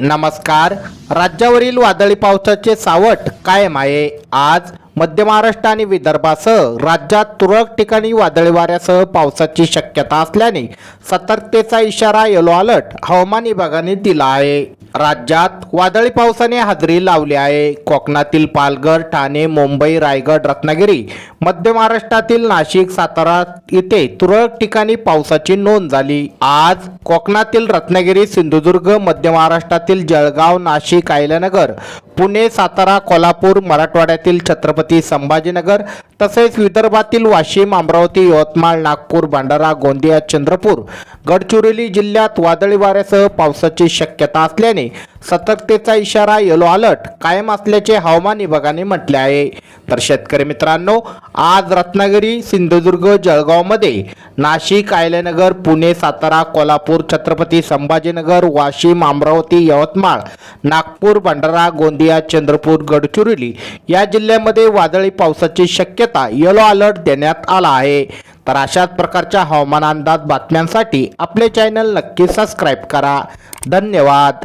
नमस्कार. राज्यावरील वादळी पावसाचे सावट कायम आहे. आज मध्य महाराष्ट्र आणि विदर्भासह राज्यात तुरळक ठिकाणी वादळी वाऱ्यासह पावसाची शक्यता असल्याने सतर्कतेचा इशारा येलो अलर्ट हवामान विभागाने दिला आहे. राज्यात वादळी पावसाने हजेरी लावली आहे. कोकणातील पालघर ठाणे मुंबई रायगड रत्नागिरी मध्य महाराष्ट्रातील नाशिक सातारा इथे तुरळक ठिकाणी पावसाची नोंद झाली. आज कोकणातील रत्नागिरी सिंधुदुर्ग मध्य महाराष्ट्रातील जळगाव नाशिक आयल्यानगर पुणे सातारा कोल्हापूर मराठवाड्यातील छत्रपती संभाजीनगर तसेच विदर्भातील वाशिम अमरावती यवतमाळ नागपूर भंडारा गोंदिया चंद्रपूर गडचिरोली जिल्ह्यात वादळी वाऱ्यासह पावसाची शक्यता असल्याने सतर्कतेचा इशारा येलो अलर्ट कायम असल्याचे हवामान विभागाने म्हटले आहे. तर शेतकरी मित्रांनो आज रत्नागिरी सिंधुदुर्ग जळगावमध्ये नाशिक आयल्यानगर पुणे सातारा कोल्हापूर छत्रपती संभाजीनगर वाशिम अमरावती यवतमाळ नागपूर भंडारा गोंदिया चंद्रपूर गडचिरोली या जिल्ह्यामध्ये वादळी पावसाची शक्यता येलो अलर्ट देण्यात आला आहे. तर अशाच प्रकारच्या हवामान अंदाज बातम्यांसाठी आपले चॅनल नक्की सबस्क्राईब करा. धन्यवाद.